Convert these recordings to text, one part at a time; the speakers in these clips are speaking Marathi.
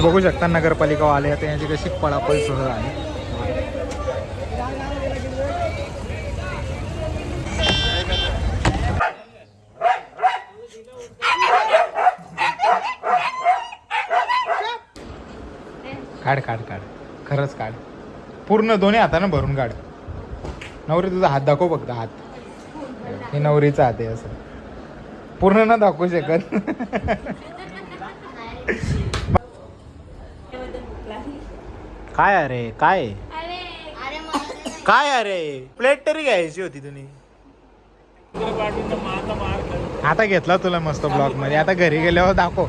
बघू शकता नगरपालिका आले आता यांची कशी पळापळी सुरू आहे काढ काढ काढ. खरंच काढ. पूर्ण दोन्ही हातानं भरून काढ. नवरी तुझा हात दाखव फक्त हात. हे नवरीचा हात आहे असं. पूर्ण ना दाखवू शकत. काय अरे? काय? काय अरे? प्लेट तरी घ्यायची होती तुम्ही आता घेतला तुला मस्त ब्लॉगमध्ये. आता घरी गेल्यावर दाखव.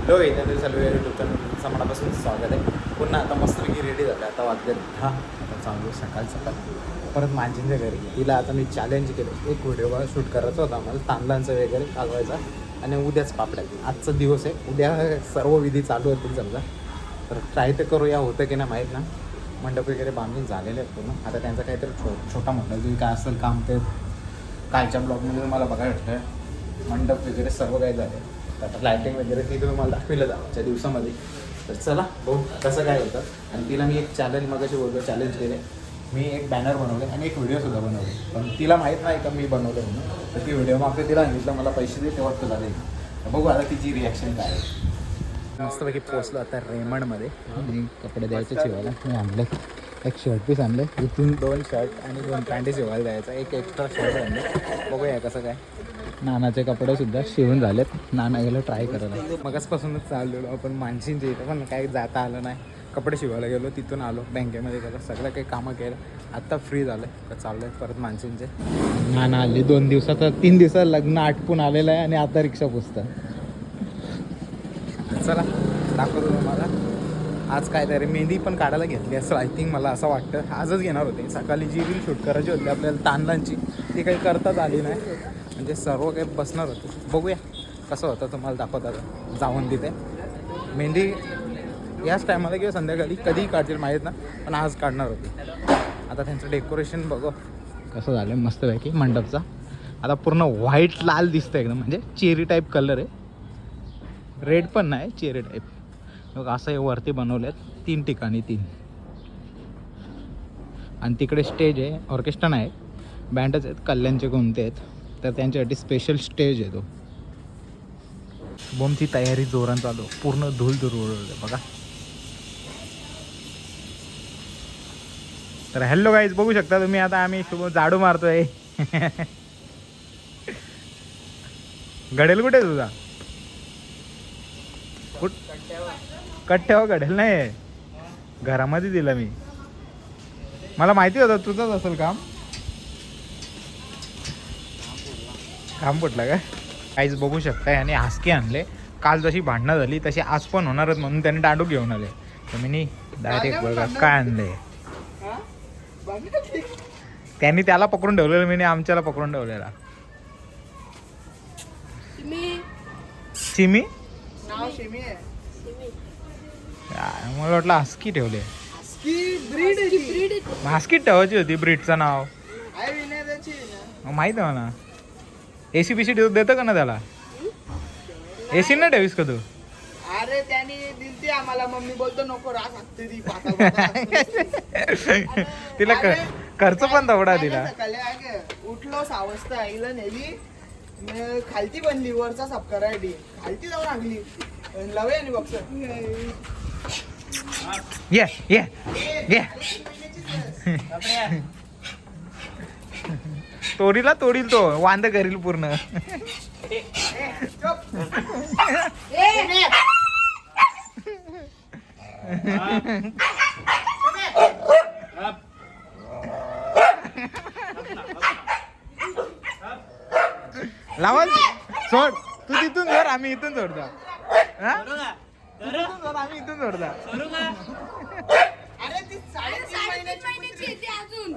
हॅलो इथे सर्व युट्यूब चॅनलचं मनापासून स्वागत आहे. पुन्हा आता मस्तपैकी रेडी झालं आता वाजले हा आता चालू सकाळ सकाळ. परत मांजींच्या घरी तिला आता मी चॅलेंज केलं. एक व्हिडिओ शूट करायचा होता मला तांदळांचं वगैरे कालवायचा. आणि उद्याच पापड्या आजचा दिवस आहे. उद्या सर्व विधी चालू होतील समजा. तर ट्राय तर करूया होतं की नाही माहीत ना. मंडप वगैरे बांधून झालेले आहेत पूर्ण. आता त्यांचा काहीतरी छो छोटा मोठा जे काय असेल काम ते कालच्या ब्लॉगमध्ये मला बघायला वाटतं मंडप वगैरे सर्व काही झाले तर आता लायटिंग वगैरे ती तुम्ही मला दाखविलं जावच्या दिवसामध्ये. तर चला बघू कसं काय होतं. आणि तिला मी एक चॅलेंज मगाशी बोलतो चॅलेंज केले. मी एक बॅनर बनवले आणि एक व्हिडिओसुद्धा बनवले. पण तिला माहीत नाही का मी बनवलं म्हणून. तर ती व्हिडिओ मागते तिला सांगितलं मला पैसे दे तेव्हा तुला दे तर बघू आता तिची रिॲक्शन काय मस्तपैकी पोचलो आता रेमंडमध्ये. मी कपडे द्यायचे शिवायला. मी आणले. एक शर्ट पीस आणलं. इथून दोन शर्ट आणि दोन पॅन्टी शिवायला द्यायचा. एक एक्स्ट्रा शर्ट आणले. बघूया कसं काय. नानाचे कपडेसुद्धा शिवून झालेत. नाना गेलं ट्राय करायला. मगाचपासूनच चाललेलो आपण मानसींच्या इथं पण काही जाता आलं नाही. कपडे शिवायला गेलो तिथून आलो बँकेमध्ये गेलो सगळं काही कामं केलं. आत्ता फ्री झालं का चाललं आहे परत मानसींचे नाना आली दोन दिवसात तीन दिवसात लग्न आटपून आलेलं आहे आणि आता रिक्षा पुसतं चला दाखवतो तुम्हाला. आज काय तरी मेहंदी पण काढायला घेतली असं आय थिंक मला असं वाटतं. आजच घेणार होते. सकाळी जी रील शूट करायची होती आपल्याला तांदळांची ती काही करताच आली नाही. म्हणजे सर्व काही बसणार होते. बघूया कसं होतं तुम्हाला दाखवतात जाऊन तिथे. मेहंदी याच टायमाला किंवा संध्याकाळी कधीही काढतील माहीत ना. पण आज काढणार होते. आता त्यांचं डेकोरेशन बघू. कसं झालं मस्तपैकी मंडपचा. आता पूर्ण व्हाईट लाल दिसतं एकदम. म्हणजे चेरी टाईप कलर आहे. रेड पण नाही चेरी टाईप मग असं हे वरती बनवलेत तीन ठिकाणी तीन. आणि तिकडे स्टेज आहे ऑर्केस्ट्रा नाही बँडच आहेत कल्याणचे कोणते आहेत. तर त्यांच्यासाठी स्पेशल स्टेज आहे तो. बोमची तयारी जोरान चालू. पूर्ण धूल धूर उडवले बघा. तर हॅलो गाईज बघू शकता तुम्ही आता आम्ही शुभ झाडू मारतोय. घडेल कुठे तुझा? कुठ? कट्ट्यावर घडेल नाही. घरामध्ये दिला मी. मला माहिती होतं तुझंच असेल काम. काम फुटलं का काहीच बघू शकताय आणि हासके आणले. काल जशी भांडणं झाली तशी आज पण होणारच म्हणून त्याने दांडू घेऊन आले. तर मी डायरेक्ट बघा काय आणले? त्यांनी त्याला पकडून ठेवलेलं मी आमच्याला पकडून ठेवलेला. चिमी नाव शिमी. आहे. या, मला वाटलं हास्की ठेवले. की ब्रीड आहे ती. हास्कीट ठेवायची होती ब्रीडचं नाव. माहीत आहे मला. एसी बीसी देतं का ना त्याला? एसी ना ठेवीस का तू? अरे त्याने दिलती आम्हाला मम्मी बोलतो नको राग लागते ती पाता पाता. तिला अरे, खर्च पण तेवढा काय दिला. सकाळी ग, उठलो सहा वाजता आईला नेली न खालती बनली वरचा साफ करायची खालती जाऊन लागली लवे आणि बघ ये ये ये. तोडीला तोडील तो वांद करील पूर्ण. लावा सोड. तू तिथून सोड आम्ही इथून सोडतो हा? तू तिथून सोड, आम्ही इथून सोडता अरे ती साडेतीन महिन्याची अजून.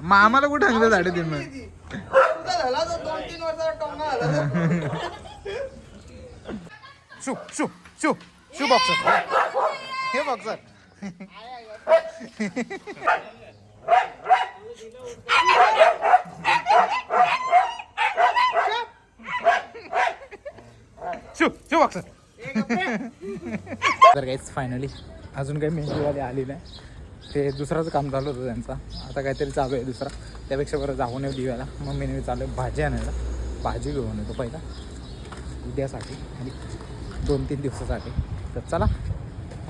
मग आम्हाला कुठं सांगतो साडेतीन महिने. Shoe shoe shoe. Shoe boxer हे शू बॉक्सर तर काहीच फायनली अजून काही मेहंदीवाले आली नाही ते दुसराच काम चालू होतं त्यांचा. आता काहीतरी चालू आहे दुसरा. त्यापेक्षा बरं जाऊन येऊ दिव्याला. मम्मीने चालू आहे भाजी आणायला? भाजी घेऊन येतो पहिला. उद्यासाठी आणि दोन तीन दिवसासाठी. तर चला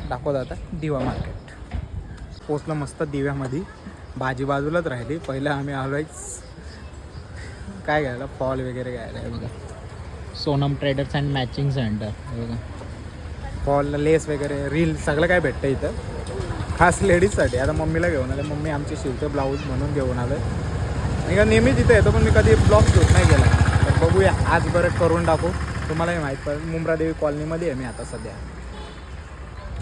दाखवत आता दिवा मार्केट पोचलं मस्त दिव्यामध्ये. भाजी बाजूलाच राहिली. पहिलं आम्ही आलोयच काय घ्यायला? फॉल वगैरे घ्यायला आहे बघा. Sonam traders and matching centre बघा. फॉल लेस वगैरे रील सगळं काय भेटतं इथं? खास लेडीजसाठी आता मम्मीला घेऊन आले मम्मी आमची शिवते ब्लाऊज म्हणून घेऊन आलं आणि का नेहमीच इथं येतो पण मी कधी ब्लॉग शूट नाही केला. तर बघूया. आज बरं करून टाकू तुम्हालाही माहीत पडेल. मुंब्रादेवी कॉलनीमध्ये आहे मी आता सध्या.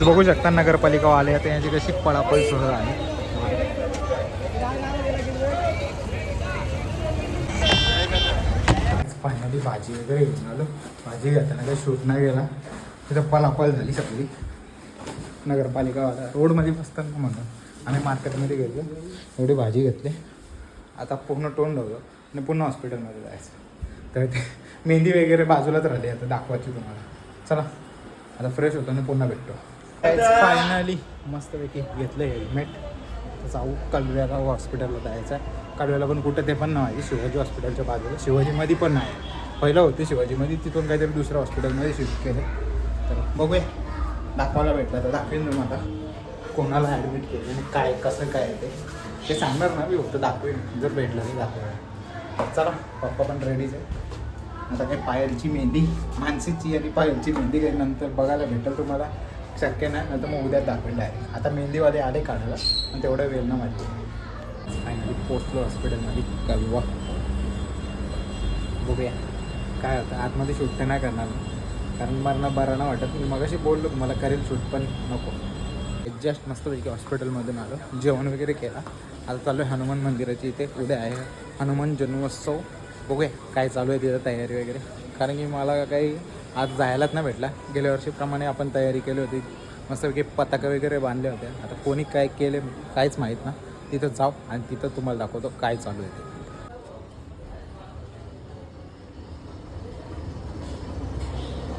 बघू शकता नगरपालिका वाले आता यांची कशी पळापळ सुरू आहे फायनली भाजी वगैरे घेऊन आलो. भाजी घेताना काही शूट नाही गेला तिथं पळापळ झाली सगळी. नगरपालिकावाला रोडमध्ये बसतात ना म्हणून आम्ही मार्केटमध्ये गेलो. एवढी भाजी घेतली. आता पूर्ण टोन होतं आणि पुन्हा हॉस्पिटलमध्ये जायचं. तर ते मेहंदी वगैरे बाजूलाच राहिली. आता दाखवायची तुम्हाला. चला आता फ्रेश होतो आणि पुन्हा भेटतो. फायनली मस्तपैकी घेतलं हेल्मेट जाऊ कलव्याला हॉस्पिटलला जायचं आहे कलव्याला पण कुठं ते पण नाही. शिवाजी हॉस्पिटलच्या बाजूला. शिवाजीमध्ये पण नाही. पहिलं होते शिवाजीमध्ये तिथून काहीतरी दुसऱ्या हॉस्पिटलमध्ये शिफ्ट केले. तर बघूया. दाखवायला भेटलं तर दाखवेन तुम्हाला. कोणाला ॲडमिट केलं आणि काय कसं काय आहे ते. ते सांगणार ना मी फक्त दाखवेन. जर भेटलं तर दाखवेन. चला पप्पा पण रेडीच आहे आता काही पायलची मेहंदी मानसीची आणि पायलची मेहंदी काही नंतर बघायला भेटेल तुम्हाला. शक्य नाही नंतर मग उद्या दाखवेल डायरेक्ट आता मेहंदीवाले आले काढायला आणि तेवढं वेळ ना माझी फायनली पोचलो हॉस्पिटलमध्ये कलवा. बघूया. काय होतं आतमध्ये शूट तर नाही करणार कारण मला बरं नाही वाटत. मी मगाशी बोललो मला करेल शूट पण नको. जस्ट मस्तपैकी हॉस्पिटलमधून आलो. जेवण वगैरे केला. आता चालू आहे हनुमान मंदिराची इथे. उद्या आहे हनुमान जन्मोत्सव. बघूया काय चालू आहे तिथं तयारी वगैरे. कारण की मला काही आज जायलाच नाही भेटला. गेल्या वर्षीप्रमाणे आपण तयारी केली होती. मस्तपैकी पताका वगैरे बांधले होते आता कोणी काय केले काहीच माहीत ना. तिथं जाऊ आणि तिथं तुम्हाला दाखवतो काय चालू आहे ते.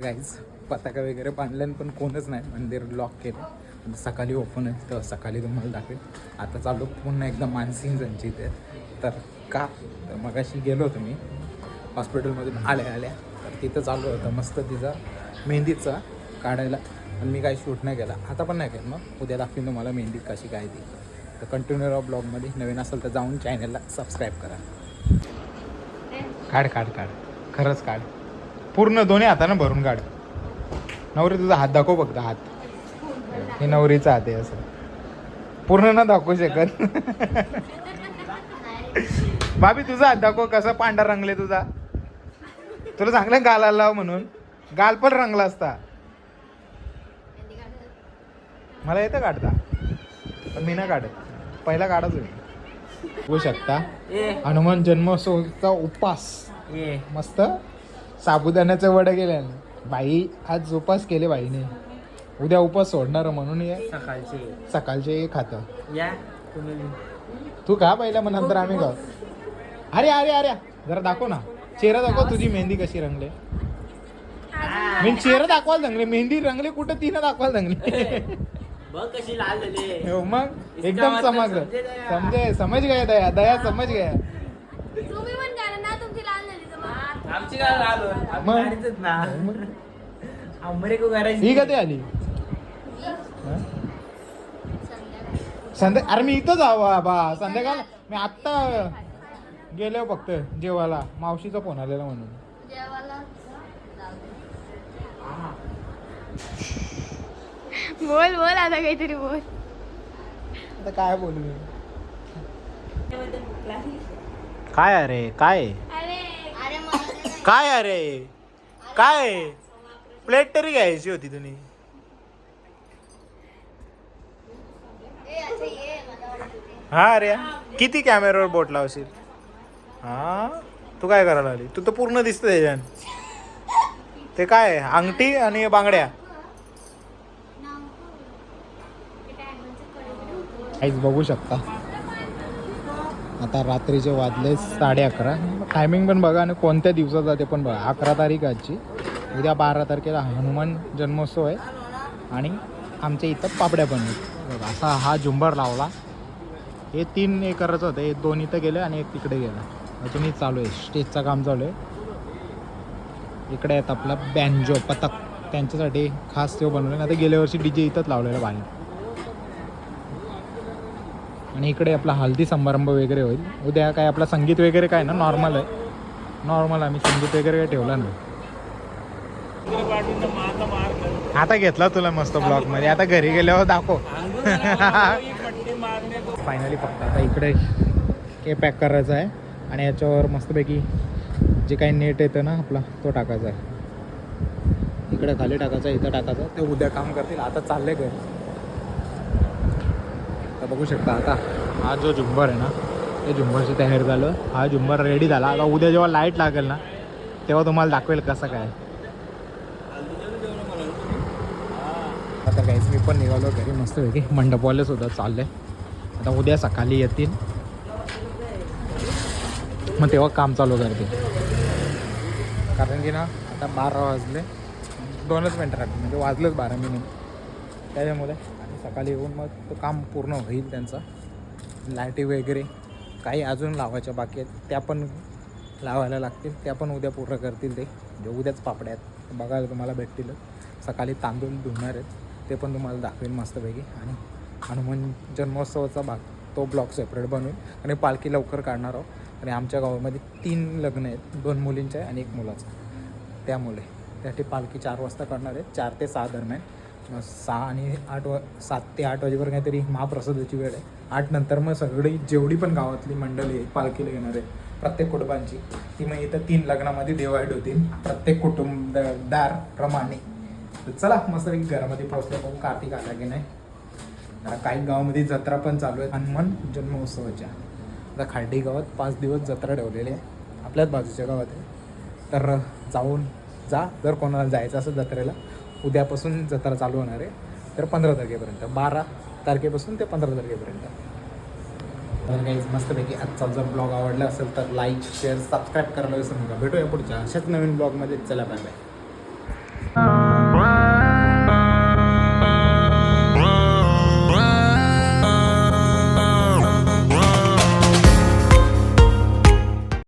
गाईज पताका वगैरे बांधल्यान पण कोणच नाही. मंदिर लॉक केलं. सकाळी ओपन आहे. तर सकाळी तुम्हाला दाखवेल आता चालू पुन्हा एकदा मानसिंग जणची इथे तर का? तर मगाशी गेलो होतो मी. हॉस्पिटलमधून आल्या आल्या. तर तिथं चालू होतं मस्त तिचा मेहंदीचा काढायला. आणि मी काही शूट नाही केला. आता पण नाही केलं मग. उद्या दाखवीन तुम्हाला मेहंदी कशी काय ती. तर कंटिन्यू राहा ब्लॉगमध्ये नवीन असेल तर जाऊन चॅनलला सबस्क्राईब करा. काढ काढ काढ. खरंच काढ. पूर्ण दोन्ही हातानं भरून काढ. नवरी तुझा हात दाखव बघता हात. हे नवरीचा हात आहे असं. पूर्ण ना दाखवू शकत. भाभी तुझा हात दाखव. कसा पांढरा रंगले तुझा. तुला चांगलं गालाला लाव म्हणून. गाल पण रंगला असता. मला येतं काढता. पण मी ना काढत. पहिला काढत तुम्ही. बघू शकता. हनुमान जन्मोत्सवचा उपास. मस्त. साबुदाण्याचं वडं केल्यानं बाई आज उपास केले बाईने. उद्या उपास सोडणार म्हणून ये. सकाळचे. सकाळचे खातं. तू खा पहिला मग नंतर आम्ही खाऊ. अरे अरे अरे. जरा दाखव ना. चेहरा दाखव तुझी मेहंदी कशी रंगले. मी चेहरा दाखवायला रंगले. मेहंदी रंगले कुठं तिनं दाखवायला रंगले. बघ कशी लाल झाली. हो मग? एकदम समजलं समजे. समज गया दया. दया समज गया. तुम्ही पण करा ना तुमची लाल झाली तर मग. आमची काय लाल होत? आम्ही मग? गाडीतच ना. आंबरे को करायची ही कधी आली? हा? संध्याकाळी. संध्या अरे मी इथंच हवा बा संध्याकाळ मी आत्ता गेलो फक्त जेवायला. मावशीचा फोन आलेला म्हणून. बोल बोल आता काहीतरी बोल. आता काय बोलू मी? काय अरे काय. काय अरे? काय? प्लेट तरी घ्यायची होती तुम्ही. हा अरे. किती कॅमेऱ्यावर बोट लावशील? हा? तू काय करायला आली तू तर पूर्ण दिसतं त्याच्यान ते काय अंगठी आणि बांगड्या? काहीच बघू शकता. आता रात्रीचे वाजले साडे अकरा. टायमिंग पण बघा आणि कोणत्या दिवसाचा ते पण बघा. अकरा तारीख आजची. उद्या बारा तारखेला हनुमान जन्मोत्सव आहे. आणि आमच्या इथं पापड्या पण आहेत. बघा असा हा झुंबर लावला. हे तीन एकरच होतं. हे दोन इथं गेले आणि एक तिकडे गेलं. अजूनही चालू आहे. स्टेजचं काम चालू आहे. इकडे आहेत आपला बँजो पथक त्यांच्यासाठी खास तो बनवला. आता गेल्या वर्षी डी जे इथंच लावलेला बाहेर. आणि इकडे आपला हल्दी समारंभ वगैरे होईल. उद्या काय आपला संगीत वगैरे काय ना नॉर्मल आहे. नॉर्मल आम्ही संगीत वगैरे काय ठेवलं नाही. आता घेतला तुला मस्त ब्लॉगमध्ये. आता घरी गेल्यावर दाखव. फायनली फक्त आता इकडे हे पॅक करायचं आहे. आणि याच्यावर मस्तपैकी जे काही नेट येतं ना आपला तो टाकायचा आहे. इकडे खाली टाकायचा इथं टाकायचा. ते उद्या काम करतील. आता चालले घर. आता बघू शकता आता. हा जो झुंबर आहे ना ते झुंबरची तयार झालं हा झुंबर रेडी झाला. आता उद्या जेव्हा लाइट लागेल ना तेव्हा तुम्हाला दाखवेल कसं काय. आता काहीच मी पण निघालो घरी. मस्तपैकी मंडपवाले सुद्धा चालले. आता उद्या सकाळी येतील. मग तेव्हा काम चालू करते. कारण की ना आता बारा वाजले. दोनच मिनटं राहते म्हणजे वाजलंच बारा मिनिट. त्याच्यामुळे आणि सकाळी येऊन मग तो काम पूर्ण होईल त्यांचं. लाईटी वगैरे काही अजून लावायच्या बाकी आहेत त्या पण लावायला लागतील त्या पण उद्या पूर्ण करतील ते. म्हणजे उद्याच पापड्या आहेत. बघायला तुम्हाला भेटतीलच सकाळी तांदूळ धुणार आहेत ते पण तुम्हाला दाखवेल मस्तपैकी. आणि हनुमान जन्मोत्सवाचा भाग तो ब्लॉग सेपरेट बनवेल आणि पालखी लवकर काढणार आहोत. आणि आमच्या गावामध्ये तीन लग्न आहेत. दोन मुलींचे आहे आणि एक मुलाचं. त्यामुळे त्यासाठी पालखी चार वाजता काढणार आहेत. चार ते सहा दरम्यान. मग सहा आणि आठ वा सात ते आठ वाजेपर्यंत काहीतरी महाप्रसादाची वेळ आहे. आठ नंतर मग सगळी जेवढी पण गावातली मंडळी आहे पालखीला येणार आहे प्रत्येक कुटुंबांची ती मग इथं तीन लग्नामध्ये डिवाईड होतील. प्रत्येक कुटुंबदार प्रमाणे. तर चला मस्त घरामध्ये पोहोचलं बघू कार्तिक आला की नाही? काही गावामध्ये जत्रा पण चालू आहे हनुमान जन्मोत्सवाच्या. आता खांडी गावात पाच दिवस जत्रा ठेवलेली आहे. आपल्याच बाजूच्या गावात आहे. तर जाऊन जा. जर कोणाला जायचं असेल जत्रेला उद्यापासून जत्रा चालू होणार आहे. तर पंधरा तारखेपर्यंत बारा तारखेपासून ते पंधरा तारखेपर्यंत. तर काही मस्तपैकी आजचा जर ब्लॉग आवडला असेल तर लाईक शेअर सबस्क्राईब करायला विसरू नका. भेटूया पुढच्या अशाच नवीन ब्लॉगमध्ये चला बाय बाय